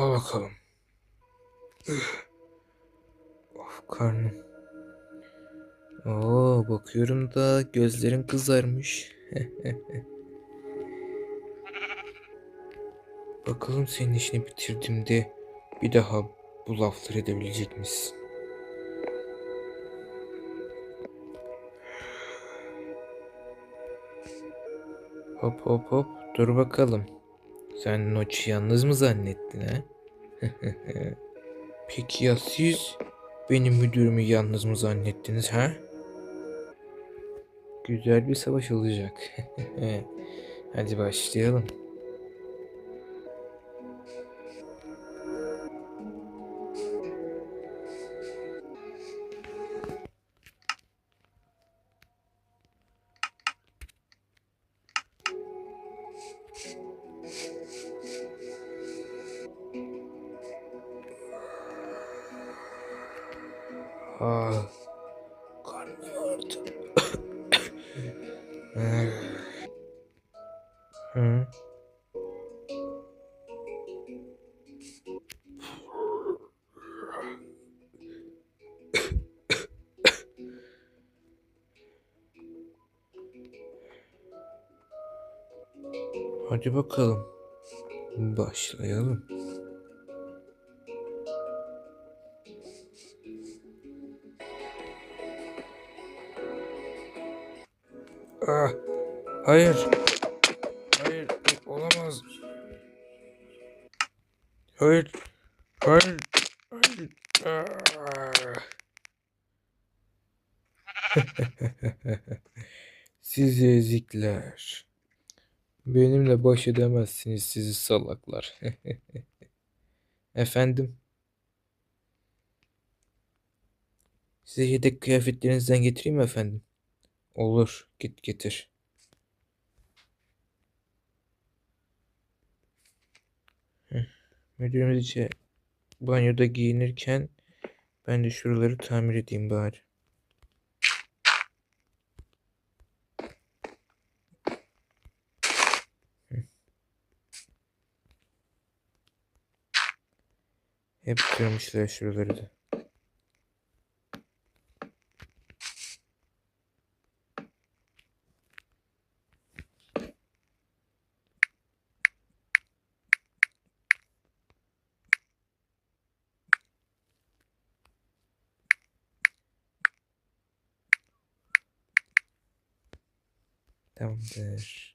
Al bakalım. Of karnım. Oo bakıyorum da gözlerin kızarmış. Bakalım senin işini bitirdiğimde bir daha bu lafları edebilecek misin? Hop hop hop dur bakalım. Sen Noç'u yalnız mı zannettin ha? Peki ya siz benim müdürümü yalnız mı zannettiniz ha? Güzel bir savaş olacak. Hadi başlayalım. Ah, karnım ağrıdı. Hı? Hadi bakalım. Başlayalım. Ah, hayır. Hayır, olamaz. Hayır. Hayır. Hayır. Ah. Sizi ezikler. Benimle baş edemezsiniz sizi salaklar. Efendim? Size yedek kıyafetlerinizden getireyim mi efendim? Olur, git getir. Müdürümüz içe banyoda giyinirken ben de şuraları tamir edeyim bari. Hep kırmışlar şuraları da. Então, das